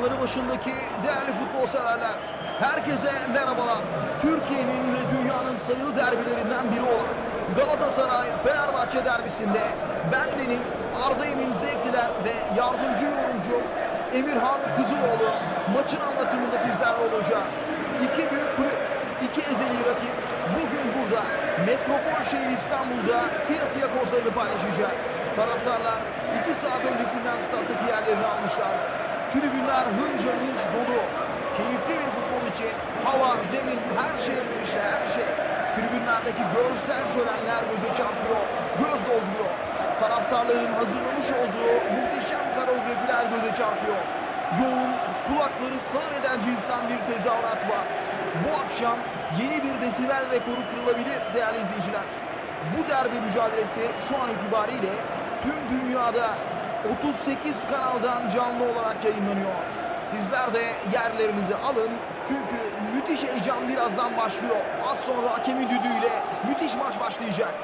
ekranları başındaki değerli futbol severler. Herkese merhabalar. Türkiye'nin ve dünyanın sayılı derbilerinden biri olan Galatasaray Fenerbahçe derbisinde ben Deniz Arda Emin Zevkliler ve yardımcı yorumcu Emirhan Kızıloğlu maçın anlatımında sizlerle olacağız. İki büyük kulüp, iki ezeli rakip bugün burada metropol şehir İstanbul'da kıyasıya kozlarını paylaşacak. Taraftarlar 2 saat öncesinden stat'taki yerlerini almışlardı. Tribünler hınca hınç dolu. Keyifli bir futbol için hava, zemin, her şey elverişli, her şey. Tribünlerdeki görsel şölenler göze çarpıyor, göz dolduruyor. Taraftarların hazırlamış olduğu muhteşem koreografiler göze çarpıyor. Yoğun, kulakları sağır eden cinsten bir tezahürat var. Bu akşam yeni bir desibel rekoru kırılabilir değerli izleyiciler. Bu derbi mücadelesi şu an itibariyle tüm dünyada 38 kanaldan canlı olarak yayınlanıyor. Sizler de yerlerinizi alın çünkü müthiş heyecan birazdan başlıyor. Az sonra hakemin düdüğüyle müthiş maç başlayacak.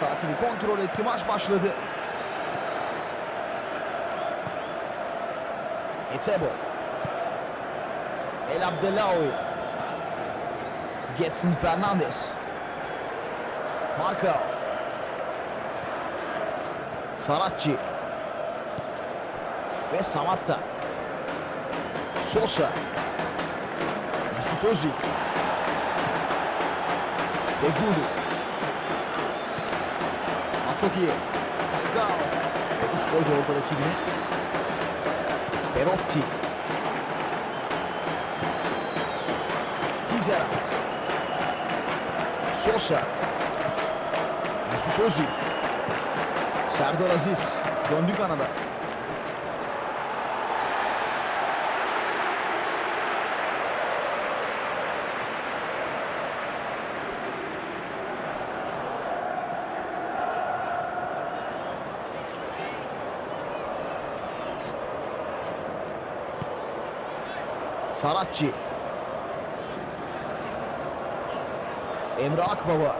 Saatini kontrol etti. Maç başladı. Etebo. El Abdelawi. Getson Fernandes. Marka. Saratçı. Ve Samatta. Sosa. Mesut Özil. Ve Gulu. İyi. Falcao. Fokus koydu orada rakibine. Perotti. Tizerat. Sosa. Mesut Özil. Serdar Aziz. Döndü kanada. Saratçı. Emre Akbaba.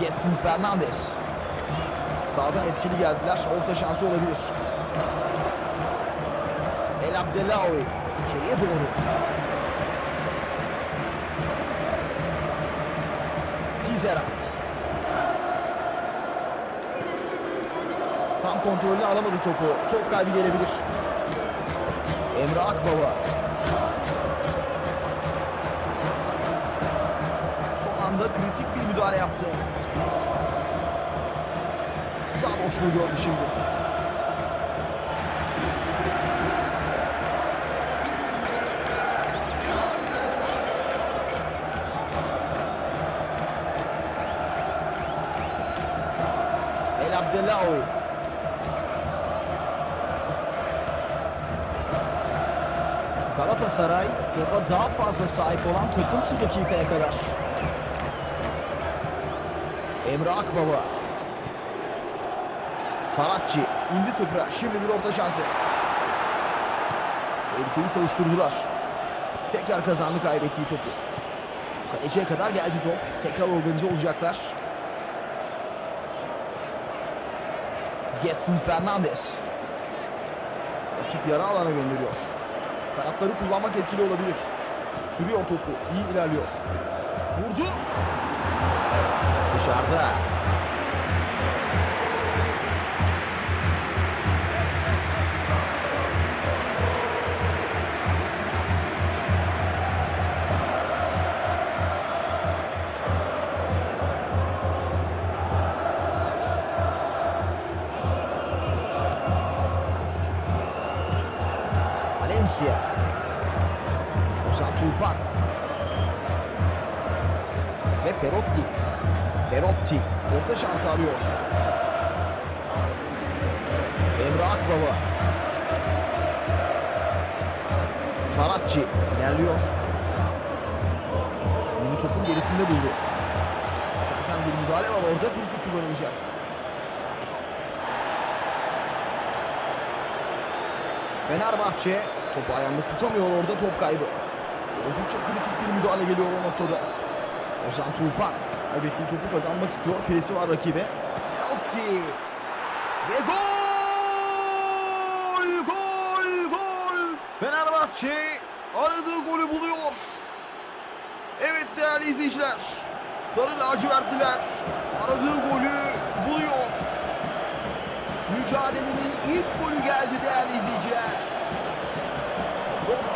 Getson Fernandes. Sağdan etkili geldiler. Orta şansı olabilir. El Abdelawi. içeriye doğru. Tizerat. Tam kontrolünü alamadı topu. Top kaybı gelebilir. Emre Akbaba. Son anda kritik bir müdahale yaptı. Sağ boşluğu gördü şimdi. Galatasaray topa daha fazla sahip olan takım şu dakikaya kadar. Emre Akbaba. Saratçı indi sıfıra. Şimdi bir orta şansı. Tehlikeyi savuşturdular. Tekrar kazandı kaybettiği topu. Kaleciye kadar geldi top. Tekrar organize olacaklar. Getson Fernandes. Rakip yarı alana gönderiyor. Kanatları kullanmak etkili olabilir. Sürüyor topu. İyi ilerliyor. Vurdu. Dışarıda. Valencia. Ozan Tufan. Ve Perotti. Perotti orta şans arıyor. Emre Akbaba. Saratçı ilerliyor. Kendini topun gerisinde buldu. Şarten bir müdahale var orada frikik kullanılacak. Fenerbahçe topu ayağında tutamıyor orada top kaybı. Oldukça kritik bir müdahale geliyor o noktada. Ozan Tufan kaybettiği topu kazanmak istiyor. Presi var rakibe. Perotti. Ve gol! Gol! Gol! Fenerbahçe aradığı golü buluyor. Evet değerli izleyiciler. Sarı lacivertliler aradığı golü buluyor. Mücadelenin ilk golü geldi değerli izleyiciler.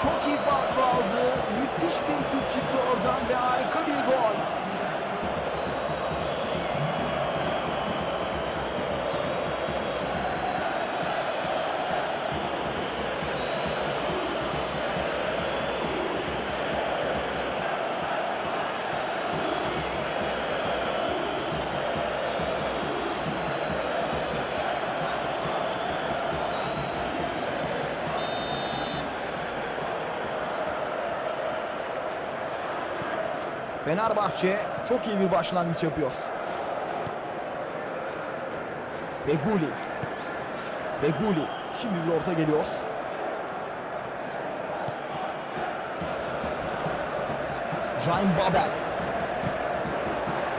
Çok iyi falso aldı. Müthiş bir şut çıktı oradan ve harika bir gol. Fenerbahçe çok iyi bir başlangıç yapıyor. Feguli. Feguli. Şimdi bir orta geliyor. Jain Babel.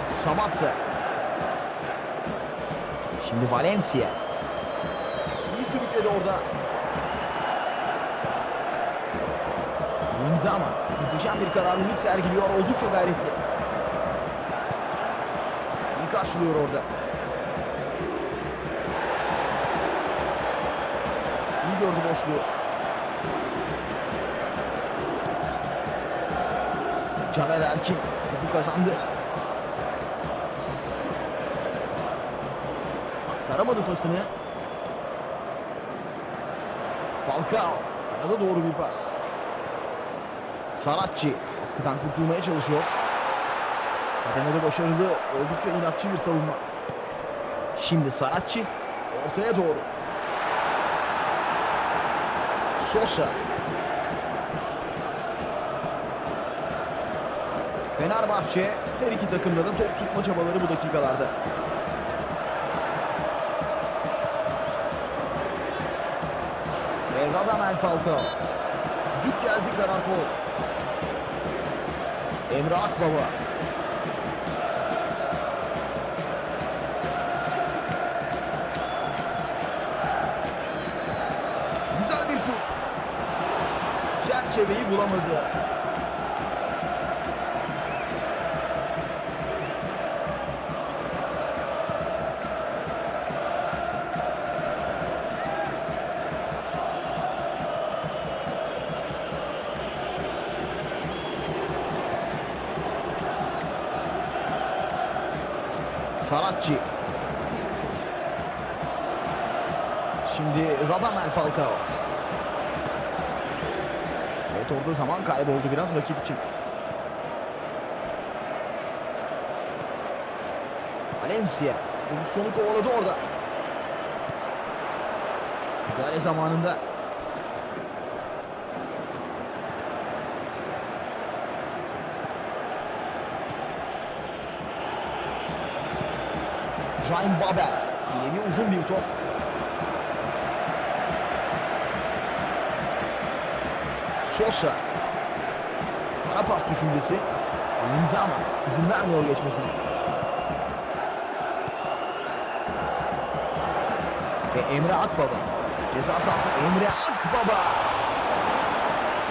Samatta. Şimdi Valencia. İyi sürükledi orada. Inzama muhteşem bir kararlılık sergiliyor. Oldukça gayretli. İyi karşılıyor orada. İyi gördü boşluğu. Caner Erkin topu kazandı. Aktaramadı pasını. Falcao. Kanada doğru bir pas. Saratçı baskıdan kurtulmaya çalışıyor. Kademede başarılı, oldukça inatçı bir savunma. Şimdi Saratçı ortaya doğru. Sosa. Fenerbahçe her iki takımda da top tutma çabaları bu dakikalarda. Radamel Falcao. Düdük geldi karar foul. Emre Akbaba. Güzel bir şut. Çerçeveyi bulamadı. Falcao. Evet orada zaman kayboldu biraz rakip için. Valencia pozisyonu kovaladı orada. Müdahale zamanında Jain Babel. İleri uzun bir top. Sosa. Ara pas düşüncesi. Inzama izin vermiyor geçmesine. Ve Emre Akbaba. Ceza sahası Emre Akbaba.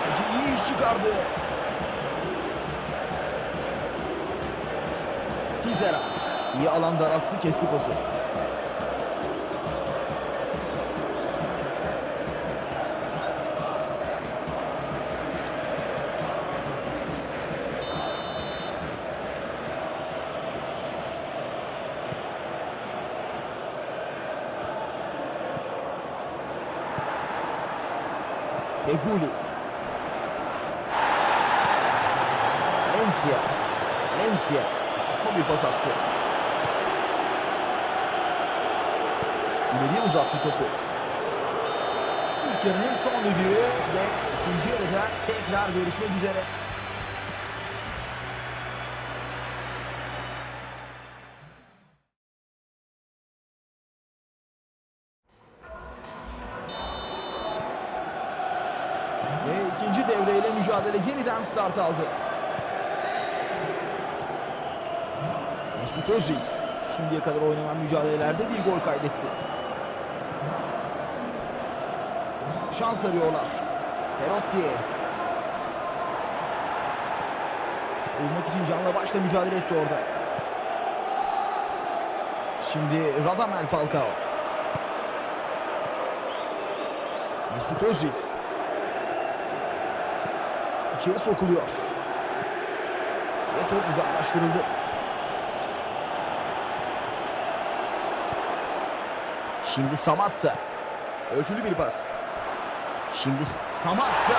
Kaleci iyi iş çıkardı. Tizerat. İyi alan daralttı kesti pası. İleriye uzattı topu. İlk yarının son düdüğü ve ikinci yarıda tekrar görüşmek üzere. Ve ikinci devreyle mücadele yeniden start aldı. Mesut Özil şimdiye kadar oynanan mücadelelerde bir gol kaydetti. Şans arıyorlar. Perotti. Savunmak için canla başla mücadele etti orada. Şimdi Radamel Falcao. Mesut Özil. İçeri sokuluyor. Ve top uzaklaştırıldı. Şimdi Samatta. Ölçülü bir pas. Şimdi Samatta.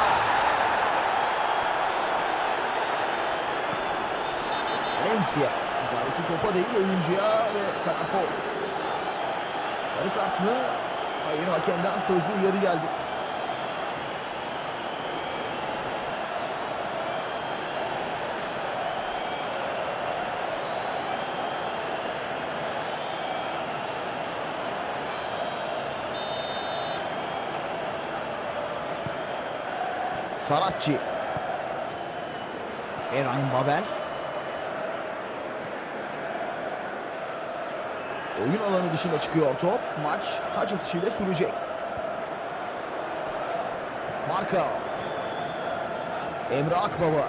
Valencia. Müdahalesi topa değil oyuncuya ve karar. Sarı kart mı? Hayır hakemden sözlü uyarı geldi. Saratçı. Erayn Babel. Oyun alanı dışına çıkıyor top. Maç taç atışıyla sürecek. Marka. Emre Akbaba.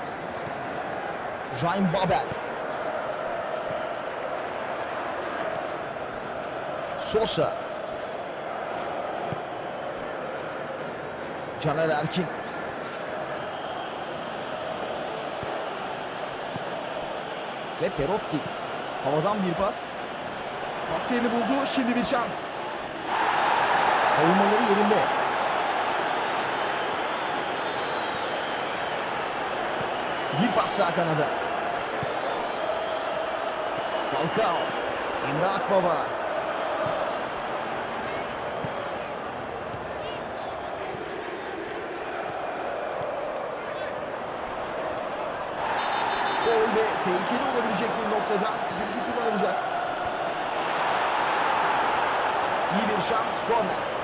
Jain Babel. Sosa. Caner Erkin. Ve Perotti. Havadan bir pas. Pas yerini buldu. Şimdi bir şans. Savunmaları yerinde. Bir pas sağ kanada. Falcao. Emre Akbaba. Gol ve tehlikeli olabilecek bir noktada friki kullanılacak. İyi bir şans, korner.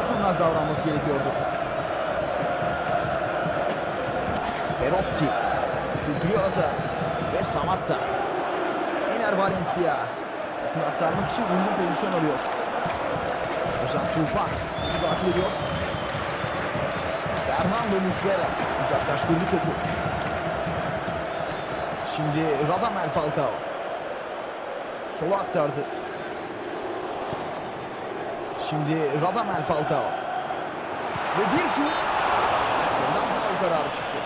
Daha kurnaz davranması gerekiyordu. Perotti. Sürdürüyor atağı. Ve Samatta. Ener Valencia. Pasını aktarmak için uygun pozisyon arıyor. Ozan Tufan. Takip ediyor. Fernando Muslera uzaklaştırdı topu. Şimdi Radamel Falcao. Sola aktardı. Şimdi Radamel Falcao. Ve bir şut. Hakemden faul kararı çıktı.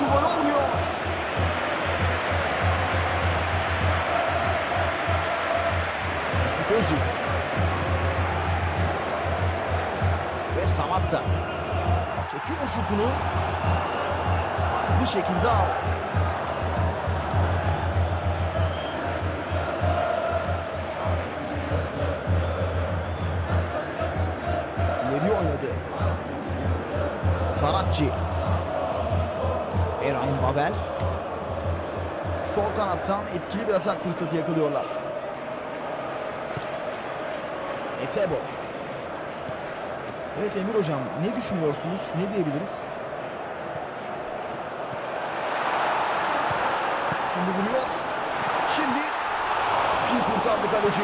Vuruşu gol olmuyor. Mesut Özil. Ve Samatta. Çekiyor şutunu. hızlı şekilde out. İleri oynadı. Saratçı. Babel. Sol kanattan etkili bir atak fırsatı yakalıyorlar. Etebo. Evet Emir Hocam ne düşünüyorsunuz? Ne diyebiliriz? Şimdi vuruyor. Şimdi iyi kurtardı kaleci.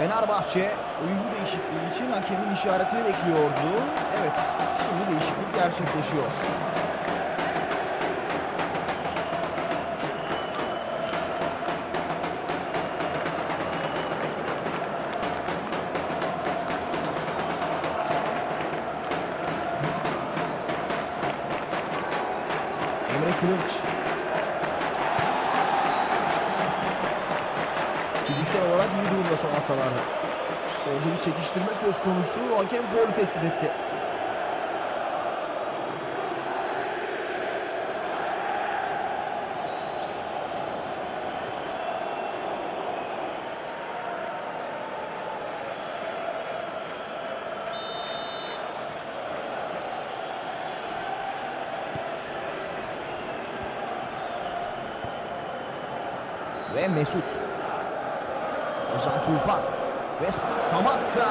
Fenerbahçe oyuncu değişikliği için hakemin işaretini bekliyordu. Evet, şimdi değişiklik gerçekleşiyor. Emre Kılınç. Fiziksel olarak iyi durumda son haftalarda. Orada bir çekiştirme söz konusu. Hakem faulü tespit etti. Ve Mesut. Ozan Tufan. Ve Samatta.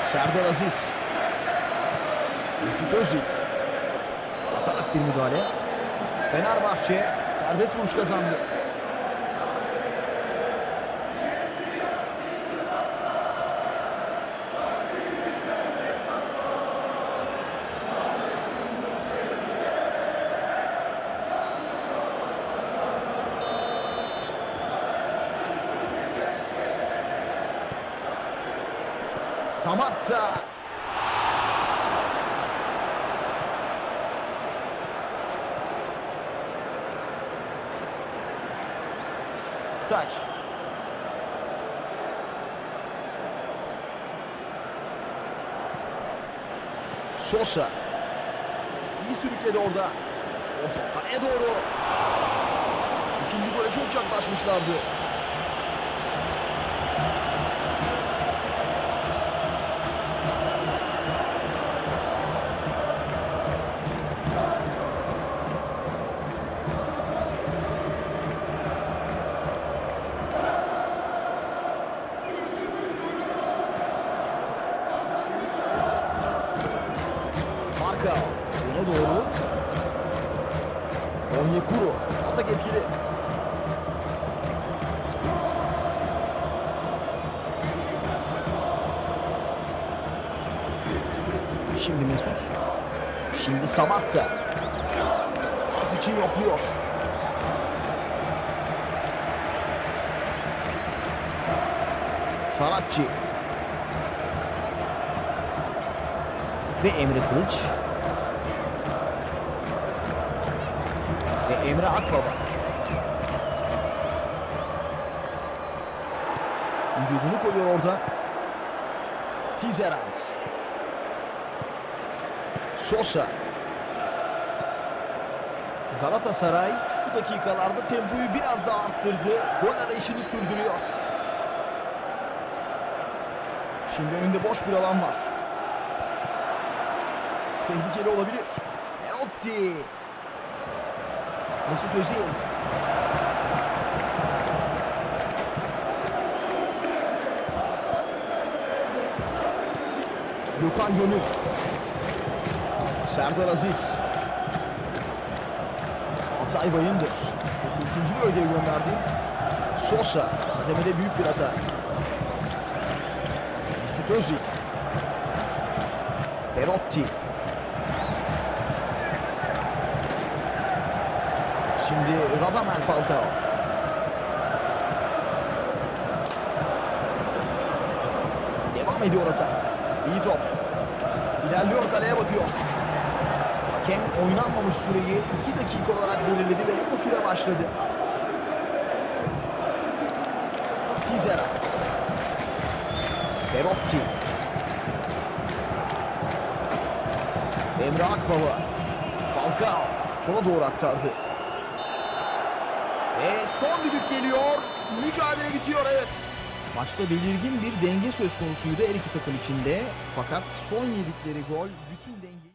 Serdar Aziz. Mesut Özil. Atarak bir müdahale. Fenerbahçe serbest vuruş kazandı. Samatta. Taç. Sosa. İyi sürükledi orada. Orta kaleye doğru. İkinci gole çok yaklaşmışlardı. Mesut. Şimdi Samatta. Pas için yokluyor. Saratçı. Ve Emre Kılıç. Ve Emre Akbaba. Vücudunu koyuyor orada. Tizerand. Sosa. Galatasaray şu dakikalarda tempoyu biraz daha arttırdı. Gol arayışını sürdürüyor. Şimdi önünde boş bir alan var. Tehlikeli olabilir. Perotti. Mesut Özil. Gökhan Gönül. Serdar Aziz. Altay Bayındır. İkinci bölgeye gönderdi. Sosa. Kademede büyük bir hata. Mesut Özil. Perotti. Şimdi Radamel Falcao. Devam ediyor atak. İyi top. İlerliyor kaleye bakıyor. Hakem oynanmamış süreyi 2 dakika olarak belirledi ve o süre başladı. Fizerat. Perotti. Emre Akbaba. Falcao. Sola doğru aktardı. Ve son düdük geliyor. Mücadele bitiyor evet. Maçta belirgin bir denge söz konusuydu her iki takım içinde. Fakat son yedikleri gol bütün dengeyi...